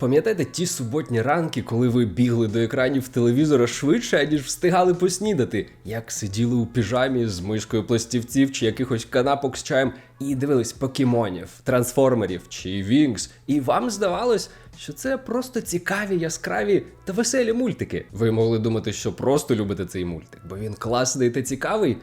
Пам'ятаєте ті суботні ранки, коли ви бігли до екранів телевізора швидше, ніж встигали поснідати, як сиділи у піжамі з мишкою пластівців чи якихось канапок з чаєм і дивились покемонів, трансформерів чи Вінкс, і вам здавалось, що це просто цікаві, яскраві та веселі мультики. Ви могли думати, що просто любите цей мультик, бо він класний та цікавий,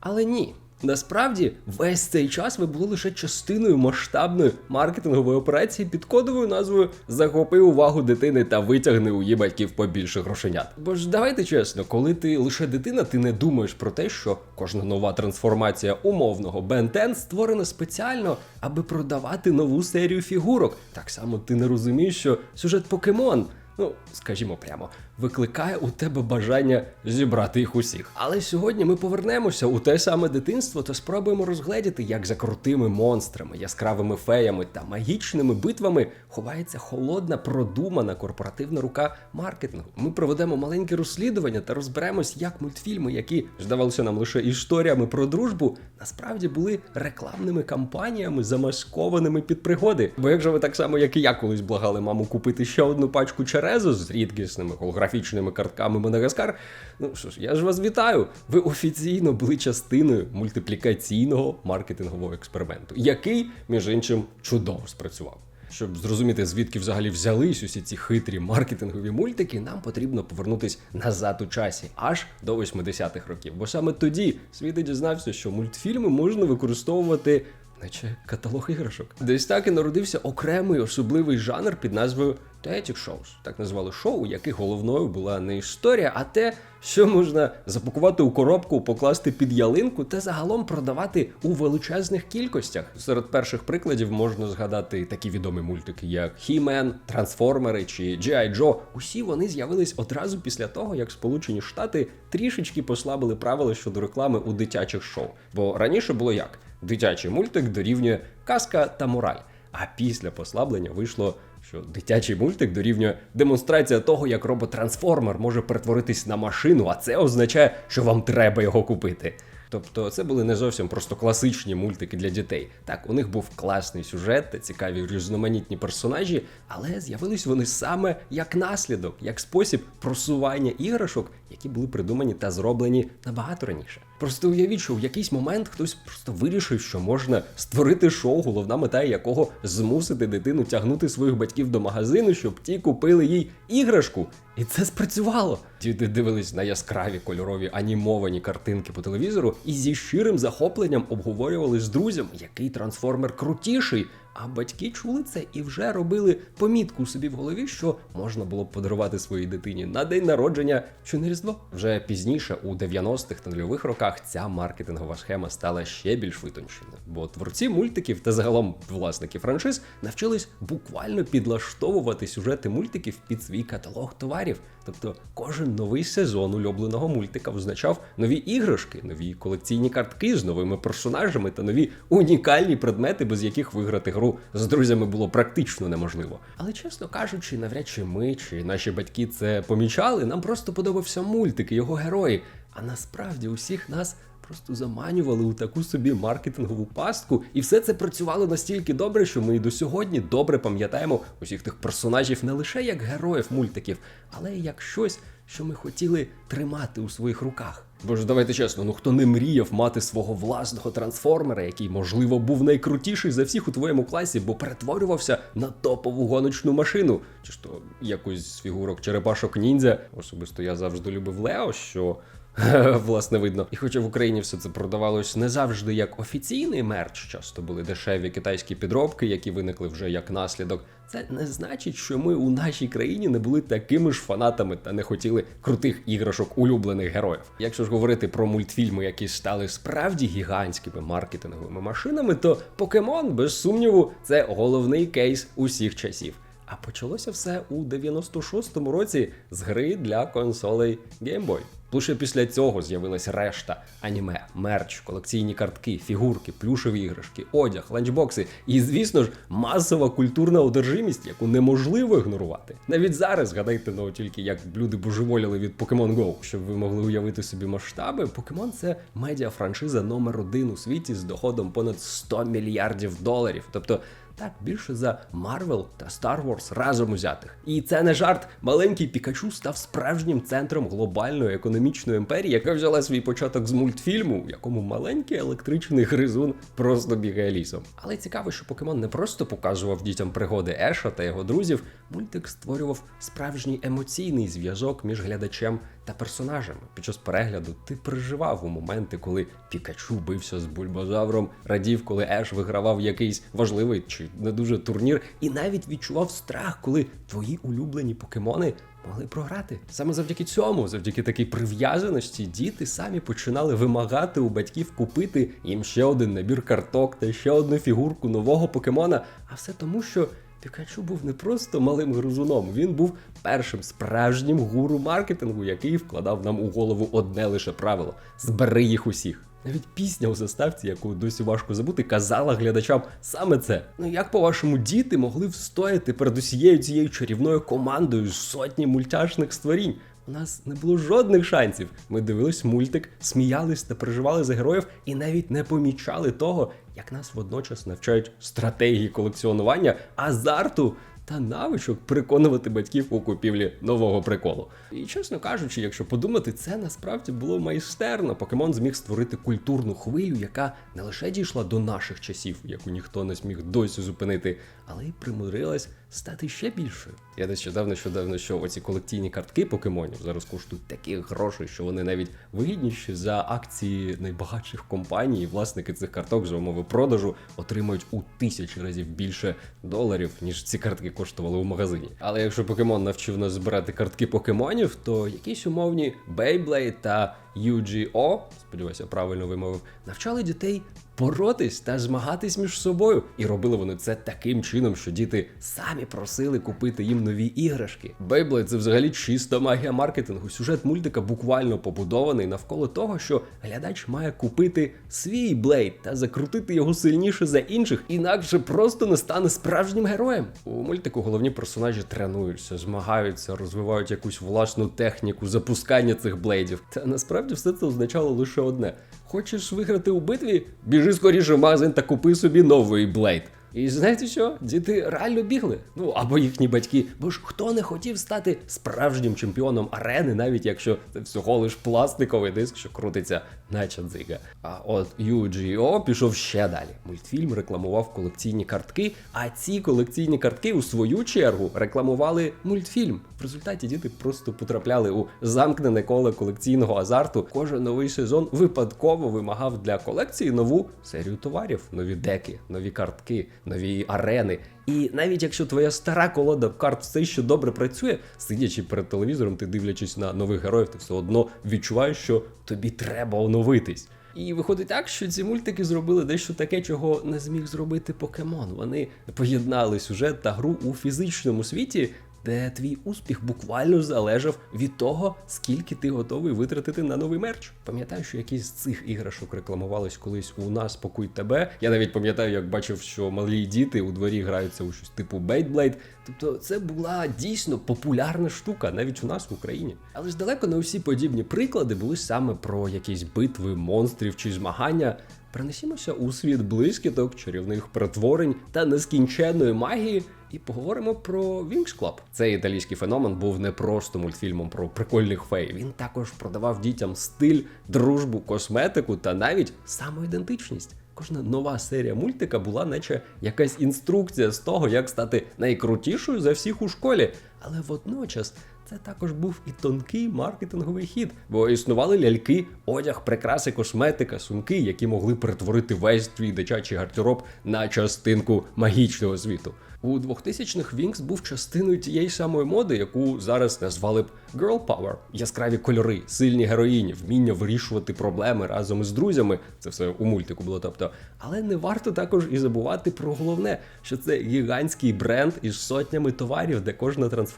але ні. Насправді, весь цей час ви були лише частиною масштабної маркетингової операції під кодовою назвою Захопи увагу дитини та витягни у її батьків побільше грошенят. Бо ж давайте чесно, коли ти лише дитина, ти не думаєш про те, що кожна нова трансформація умовного 10 створена спеціально, аби продавати нову серію фігурок. Так само ти не розумієш, що сюжет покемон. Ну, скажімо прямо, викликає у тебе бажання зібрати їх усіх. Але сьогодні ми повернемося у те саме дитинство та спробуємо розгледіти, як за крутими монстрами, яскравими феями та магічними битвами ховається холодна, продумана корпоративна рука маркетингу. Ми проведемо маленьке розслідування та розберемось, як мультфільми, які здавалися нам лише історіями про дружбу, насправді були рекламними кампаніями, замаскованими під пригоди. Бо якщо ви так само, як і я колись благали маму купити ще одну пачку черезу з рідкісними голографічними картками Мадагаскар, ну що ж, я ж вас вітаю. Ви офіційно були частиною мультиплікаційного маркетингового експерименту, який, між іншим, чудово спрацював. Щоб зрозуміти, звідки взагалі взялись усі ці хитрі маркетингові мультики, нам потрібно повернутись назад у часі, аж до 80-х років. Бо саме тоді світ дізнався, що мультфільми можна використовувати. Наче каталог іграшок. Десь так і народився окремий особливий жанр під назвою Theatic Shows. Так назвали шоу, у яких головною була не історія, а те, що можна запакувати у коробку, покласти під ялинку та загалом продавати у величезних кількостях. Серед перших прикладів можна згадати такі відомі мультики, як He-Man, Трансформери чи G.I. Joe. Усі вони з'явились одразу після того, як Сполучені Штати трішечки послабили правила щодо реклами у дитячих шоу. Бо раніше було як? Дитячий мультик дорівнює казка та мораль. А після послаблення вийшло, що дитячий мультик дорівнює демонстрація того, як робот-трансформер може перетворитись на машину, а це означає, що вам треба його купити. Тобто це були не зовсім просто класичні мультики для дітей. Так, у них був класний сюжет та цікаві різноманітні персонажі, але з'явились вони саме як наслідок, як спосіб просування іграшок, які були придумані та зроблені набагато раніше. Просто уявіть, що в якийсь момент хтось просто вирішив, що можна створити шоу, головна мета якого змусити дитину тягнути своїх батьків до магазину, щоб ті купили їй іграшку. І це спрацювало. Діти дивились на яскраві кольорові анімовані картинки по телевізору і зі щирим захопленням обговорювали з друзям, який трансформер крутіший. А батьки чули це і вже робили помітку собі в голові, що можна було б подарувати своїй дитині на день народження чи на різдво. Вже пізніше, у 90-х та нульових роках, ця маркетингова схема стала ще більш витонченою. Бо творці мультиків та загалом власники франшиз навчились буквально підлаштовувати сюжети мультиків під свій каталог товарів. Тобто кожен новий сезон улюбленого мультика означав нові іграшки, нові колекційні картки з новими персонажами та нові унікальні предмети, без яких виграти гру з друзями було практично неможливо. Але чесно кажучи, навряд чи ми чи наші батьки це помічали. Нам просто подобався мультик і його герої. А насправді усіх нас просто заманювали у таку собі маркетингову пастку, і все це працювало настільки добре, що ми і до сьогодні добре пам'ятаємо усіх тих персонажів не лише як героїв мультиків, але й як щось, що ми хотіли тримати у своїх руках. Бо ж давайте чесно, ну хто не мріяв мати свого власного трансформера, який, можливо, був найкрутіший за всіх у твоєму класі, бо перетворювався на топову гоночну машину, чи ж то якусь з фігурок черепашок ніндзя. Особисто я завжди любив Лео, що власне видно. І хоча в Україні все це продавалось не завжди як офіційний мерч, часто були дешеві китайські підробки, які виникли вже як наслідок. Це не значить, що ми у нашій країні не були такими ж фанатами та не хотіли крутих іграшок улюблених героїв. Якщо ж говорити про мультфільми, які стали справді гігантськими маркетинговими машинами, то покемон, без сумніву, це головний кейс усіх часів. А почалося все у 96-му році з гри для консолей Game Boy. Лише після цього з'явилась решта аніме, мерч, колекційні картки, фігурки, плюшеві іграшки, одяг, ланчбокси і, звісно ж, масова культурна одержимість, яку неможливо ігнорувати. Навіть зараз згадайте ну тільки як люди божеволіли від Pokemon Go. Щоб ви могли уявити собі масштаби, Pokemon – це медіафраншиза номер один у світі з доходом понад 100 мільярдів доларів. Тобто Так, більше за Марвел та Star Wars разом узятих. І це не жарт. Маленький Пікачу став справжнім центром глобальної економічної імперії, яка взяла свій початок з мультфільму, в якому маленький електричний гризун просто бігає лісом. Але цікаво, що покемон не просто показував дітям пригоди Еша та його друзів. Мультик створював справжній емоційний зв'язок між глядачем та персонажами. Під час перегляду ти переживав у моменти, коли Пікачу бився з бульбазавром, радів, коли Еш вигравав якийсь важливий чи не дуже турнір, і навіть відчував страх, коли твої улюблені покемони могли програти. Саме завдяки цьому, завдяки такій прив'язаності, діти самі починали вимагати у батьків купити їм ще один набір карток та ще одну фігурку нового покемона. А все тому, що Пікачу був не просто малим грузуном, він був першим справжнім гуру маркетингу, який вкладав нам у голову одне лише правило: збери їх усіх. Навіть пісня у заставці, яку досі важко забути, казала глядачам саме це. Ну як по-вашому діти могли встояти перед усією цією чарівною командою з сотні мультяшних створінь? У нас не було жодних шансів. Ми дивились мультик, сміялись та переживали за героїв і навіть не помічали того, як нас водночас навчають стратегії колекціонування, азарту та навичок переконувати батьків у купівлі нового приколу. І чесно кажучи, якщо подумати, це насправді було майстерно. Покемон зміг створити культурну хвилю, яка не лише дійшла до наших часів, яку ніхто не зміг досі зупинити, але й примудрилась стати ще більшою. Я нещодавно щодавно, що оці колекційні картки покемонів зараз коштують таких грошей, що вони навіть вигідніші за акції найбагатших компаній. І власники цих карток за умови продажу отримують у тисячі разів більше доларів, ніж ці картки коштували у магазині. Але якщо покемон навчив нас збирати картки покемонів, то якісь умовні Beyblade та UGO, сподіваюся, правильно вимовив, навчали дітей боротись та змагатись між собою. І робили вони це таким чином, що діти самі просили купити їм нові іграшки. Beyblade – це взагалі чиста магія маркетингу. Сюжет мультика буквально побудований навколо того, що глядач має купити свій блейд та закрутити його сильніше за інших, інакше просто не стане справжнім героєм. У мультику головні персонажі тренуються, змагаються, розвивають якусь власну техніку запускання цих блейдів. Та насправді все це означало лише одне: хочеш виграти у битві? Біжи скоріше в магазин та купи собі новий блейд. І знаєте що? Діти реально бігли. Ну або їхні батьки. Бо ж хто не хотів стати справжнім чемпіоном арени, навіть якщо це всього лиш пластиковий диск, що крутиться, наче дзига. А от UGO пішов ще далі. Мультфільм рекламував колекційні картки, а ці колекційні картки у свою чергу рекламували мультфільм. В результаті діти просто потрапляли у замкнене коло колекційного азарту. Кожен новий сезон випадково вимагав для колекції нову серію товарів, нові деки, нові картки, нові арени. І навіть якщо твоя стара колода карт все ще добре працює, сидячи перед телевізором, ти дивлячись на нових героїв, ти все одно відчуваєш, що тобі треба оновитись. І виходить так, що ці мультики зробили дещо таке, чого не зміг зробити покемон. Вони поєднали сюжет та гру у фізичному світі, де твій успіх буквально залежав від того, скільки ти готовий витратити на новий мерч. Пам'ятаю, що якісь з цих іграшок рекламувались колись у нас покуй тебе. Я навіть пам'ятаю, як бачив, що малі діти у дворі граються у щось типу Beyblade. Тобто це була дійсно популярна штука навіть у нас в Україні. Але ж далеко не усі подібні приклади були саме про якісь битви монстрів чи змагання. Перенесімося у світ блискіток, чарівних перетворень та нескінченної магії. І поговоримо про Wings Club. Цей італійський феномен був не просто мультфільмом про прикольних фей. Він також продавав дітям стиль, дружбу, косметику та навіть самоідентичність. Кожна нова серія мультика була, наче якась інструкція з того, як стати найкрутішою за всіх у школі. Але водночас це також був і тонкий маркетинговий хід, бо існували ляльки, одяг, прикраси, косметика, сумки, які могли перетворити весь твій дитячий гардероб на частинку магічного світу. У 2000-х Wings був частиною тієї самої моди, яку зараз назвали б Girl Power. Яскраві кольори, сильні героїні, вміння вирішувати проблеми разом із друзями. Це все у мультику було. Тобто, але не варто також і забувати про головне, що це гігантський бренд із сотнями товарів, де кожна трансформація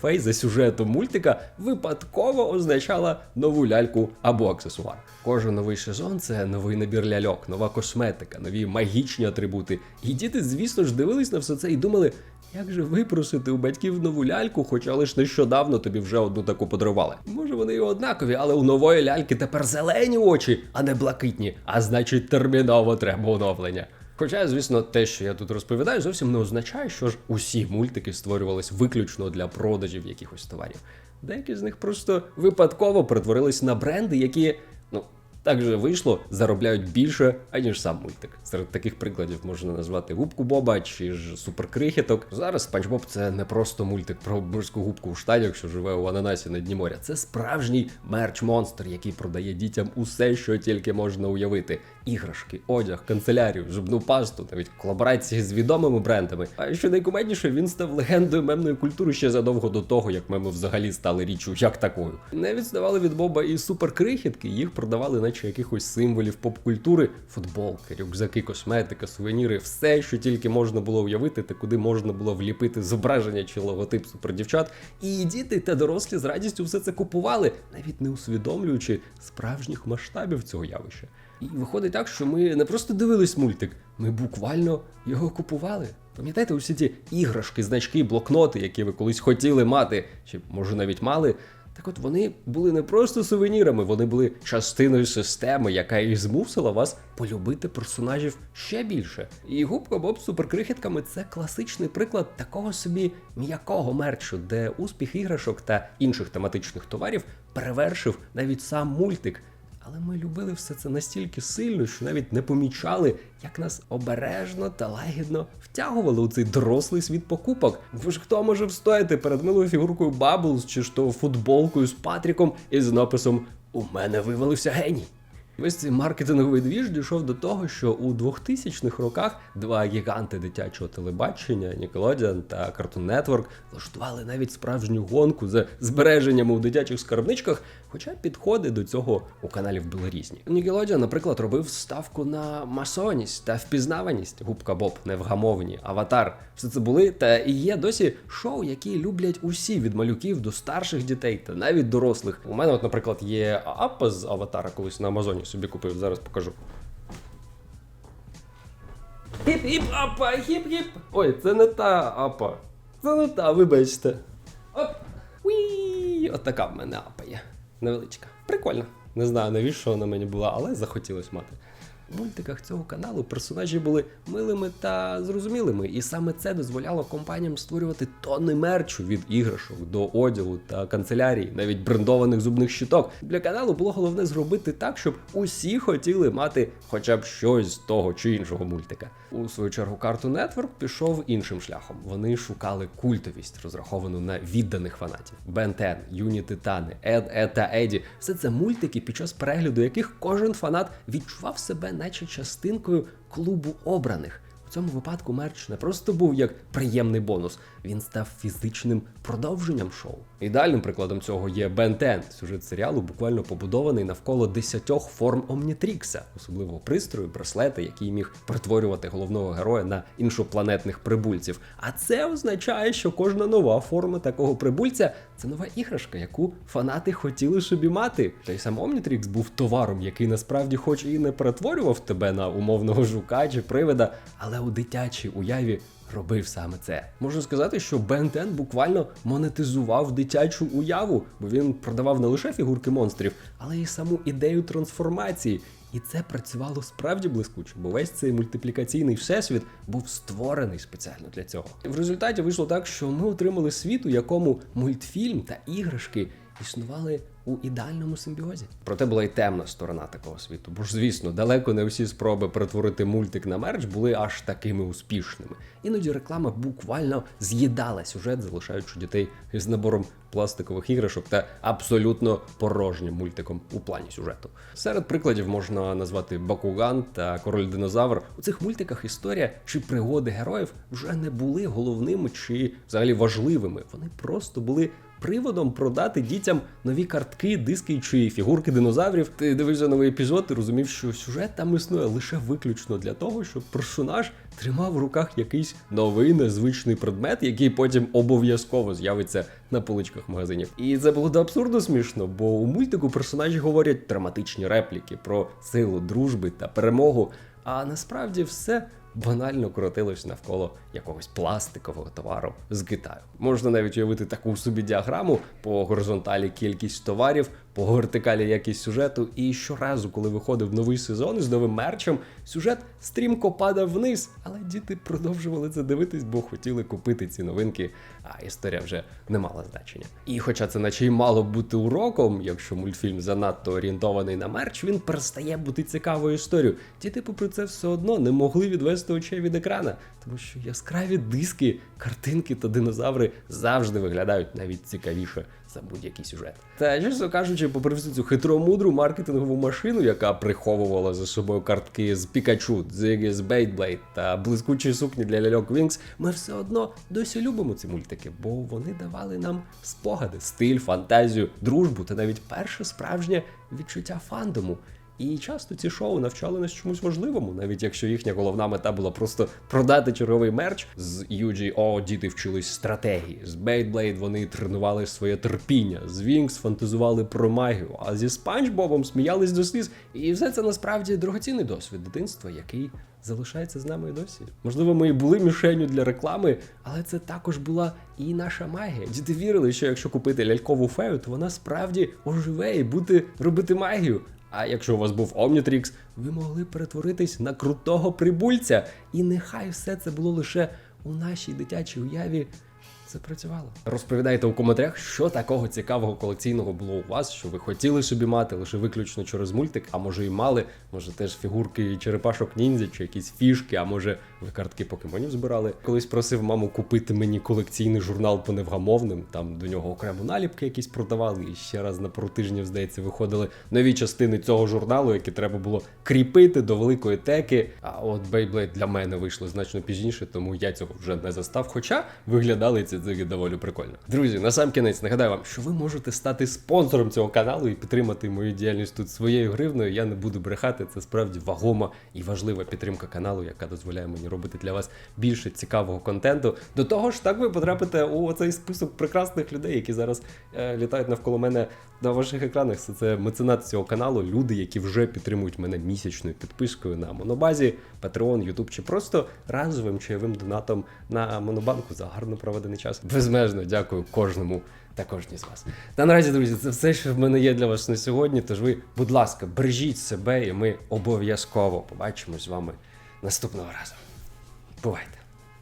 фей за сюжетом мультика випадково означала нову ляльку або аксесуар. Кожен новий сезон це новий набір ляльок, нова косметика, нові магічні атрибути. І діти, звісно ж, дивились на все це і думали, як же випросити у батьків нову ляльку, хоча лиш нещодавно тобі вже одну таку подарували. Може вони і однакові, але у нової ляльки тепер зелені очі, а не блакитні. А значить, терміново треба оновлення. Хоча, звісно, те, що я тут розповідаю, зовсім не означає, що ж усі мультики створювались виключно для продажів якихось товарів. Деякі з них просто випадково перетворились на бренди, які, ну, так же вийшло, заробляють більше, аніж сам мультик. Серед таких прикладів можна назвати губку Боба чи ж суперкрихіток. Зараз Спанч Боб це не просто мультик про морську губку у штанях, що живе у ананасі на дні моря. Це справжній мерч-монстр, який продає дітям усе, що тільки можна уявити: іграшки, одяг, канцелярію, зубну пасту, навіть колаборації з відомими брендами. А що найкумедніше, він став легендою мемної культури ще задовго до того, як меми взагалі стали річчю як такою. Не відставали від Боба і суперкрихітки, їх продавали, наче якихось символів поп-культури, футболки, рюкзаки, косметика, сувеніри, все, що тільки можна було уявити, та куди можна було вліпити зображення чи логотип супердівчат. І діти та дорослі з радістю все це купували, навіть не усвідомлюючи справжніх масштабів цього явища. І виходить так, що ми не просто дивились мультик, ми буквально його купували. Пам'ятаєте, усі ті іграшки, значки, блокноти, які ви колись хотіли мати, чи може навіть мали. Так от вони були не просто сувенірами, вони були частиною системи, яка і змусила вас полюбити персонажів ще більше. І губка Боб з суперкрихітками це класичний приклад такого собі м'якого мерчу, де успіх іграшок та інших тематичних товарів перевершив навіть сам мультик. Але ми любили все це настільки сильно, що навіть не помічали, як нас обережно та лагідно втягували у цей дорослий світ покупок. Бо ж хто може встояти перед милою фігуркою Баблз чи ж то футболкою з Патріком із написом У мене вивалився геній. Весь цей маркетинговий двіж дійшов до того, що у 2000-х роках два гіганти дитячого телебачення Nickelodeon та Cartoon Network влаштували навіть справжню гонку за збереженнями у дитячих скарбничках, хоча підходи до цього у каналів були різні. Nickelodeon, наприклад, робив ставку на масоність та впізнаваність. Губка Боб, невгамовні, аватар. Все це були та і є досі шоу, які люблять усі від малюків до старших дітей та навіть дорослих. У мене, от, наприклад, є апа з аватара, колись на Амазоні собі купив. Зараз покажу. Хіп-хіп, апа, хіп-хіп. Ой, це не та апа. Це не та, вибачте. Оп. Уі. От така в мене апа є. Невеличка. Прикольно. Не знаю, навіщо вона мені була, але захотілося мати. Мультиках цього каналу персонажі були милими та зрозумілими, і саме це дозволяло компаніям створювати тонни мерчу від іграшок до одягу та канцелярії, навіть брендованих зубних щиток. Для каналу було головне зробити так, щоб усі хотіли мати хоча б щось з того чи іншого мультика. У свою чергу Cartoon Network пішов іншим шляхом. Вони шукали культовість, розраховану на відданих фанатів. Бен 10, Юні Титани, Ед, Ед та Еді все це мультики, під час перегляду яких кожен фанат відчував себе, наче частинкою клубу обраних. У цьому випадку мерч не просто був як приємний бонус, він став фізичним продовженням шоу. Ідеальним прикладом цього є Бен 10, сюжет серіалу буквально побудований навколо десятьох форм Омнітрікса, особливого пристрою, браслета, який міг перетворювати головного героя на іншопланетних прибульців. А це означає, що кожна нова форма такого прибульця це нова іграшка, яку фанати хотіли собі мати. Той сам Омнітрікс був товаром, який насправді, хоч і не перетворював тебе на умовного жука чи привида, але у дитячій уяві робив саме це. Можна сказати, що Бен 10 буквально монетизував дитячу уяву, бо він продавав не лише фігурки монстрів, але й саму ідею трансформації. І це працювало справді блискуче, бо весь цей мультиплікаційний всесвіт був створений спеціально для цього. І в результаті вийшло так, що ми отримали світ, у якому мультфільм та іграшки існували у ідеальному симбіозі. Проте була й темна сторона такого світу. Бо ж, звісно, далеко не всі спроби перетворити мультик на мерч були аж такими успішними. Іноді реклама буквально з'їдала сюжет, залишаючи дітей з набором пластикових іграшок та абсолютно порожнім мультиком у плані сюжету. Серед прикладів можна назвати Бакуган та Король Динозавр. У цих мультиках історія чи пригоди героїв вже не були головними чи взагалі важливими. Вони просто були приводом продати дітям нові картки, диски чи фігурки динозаврів. Ти дивився новий епізод, ти розумів, що сюжет там існує лише виключно для того, щоб персонаж тримав в руках якийсь новий незвичний предмет, який потім обов'язково з'явиться на поличках магазинів. І це було до абсурду смішно, бо у мультику персонажі говорять драматичні репліки про силу дружби та перемогу. А насправді все банально крутилось навколо якогось пластикового товару з Китаю. Можна навіть уявити таку собі діаграму по горизонталі кількість товарів, по вертикалі якість сюжету. І щоразу, коли виходив новий сезон із новим мерчем, сюжет стрімко падав вниз. Але діти продовжували це дивитись, бо хотіли купити ці новинки, а історія вже не мала значення. І хоча це наче й мало бути уроком, якщо мультфільм занадто орієнтований на мерч, він перестає бути цікавою історією. Діти, попри це, все одно не могли відвести очей від екрана, тому що яскраві диски, картинки та динозаври завжди виглядають навіть цікавіше за будь-який сюжет. Та чесно кажучи, попри всю цю хитромудру маркетингову машину, яка приховувала за собою картки з Пікачу, Зігі з Бейтблейд та блискучі сукні для ляльок Вінкс, ми все одно досі любимо ці мультики, бо вони давали нам спогади, стиль, фантазію, дружбу та навіть перше справжнє відчуття фандому. І часто ці шоу навчали нас чомусь важливому, навіть якщо їхня головна мета була просто продати черговий мерч. З UGO діти вчились стратегії, з Beyblade вони тренували своє терпіння, з Wings фантазували про магію, а зі Спанч Бобом сміялись до сліз. І все це насправді дорогоцінний досвід дитинства, який залишається з нами і досі. Можливо, ми і були мішенню для реклами, але це також була і наша магія. Діти вірили, що якщо купити лялькову фею, то вона справді оживе і буде робити магію. А якщо у вас був Омнітрікс, ви могли перетворитись на крутого прибульця. І нехай все це було лише у нашій дитячій уяві. Це працювало. Розповідайте у коментарях, що такого цікавого колекційного було у вас, що ви хотіли собі мати лише виключно через мультик, а може і мали, може теж фігурки черепашок ніндзя, чи якісь фішки, а може ви картки покемонів збирали. Колись просив маму купити мені колекційний журнал по невгамовним. Там до нього окремо наліпки якісь продавали. І ще раз на пару тижнів, здається, виходили нові частини цього журналу, які треба було кріпити до великої теки. А от Beyblade для мене вийшли значно пізніше, тому я цього вже не застав. Хоча виглядали ці дзиги доволі прикольно. Друзі, на сам кінець нагадаю вам, що ви можете стати спонсором цього каналу і підтримати мою діяльність тут своєю гривною. Я не буду брехати. Це справді вагома і важлива підтримка каналу, яка дозволяє мені робити для вас більше цікавого контенту. До того ж, так ви потрапите у цей список прекрасних людей, які зараз е, літають навколо мене на ваших екранах. Це, це меценат цього каналу, люди, які вже підтримують мене місячною підпискою на монобазі, Patreon, YouTube чи просто разовим чайовим донатом на монобанку за гарно проведений час. Безмежно дякую кожному та кожній з вас. Та наразі, друзі, це все, що в мене є для вас на сьогодні. Тож ви, будь ласка, бережіть себе, і ми обов'язково побачимось з вами наступного разу. Бувайте!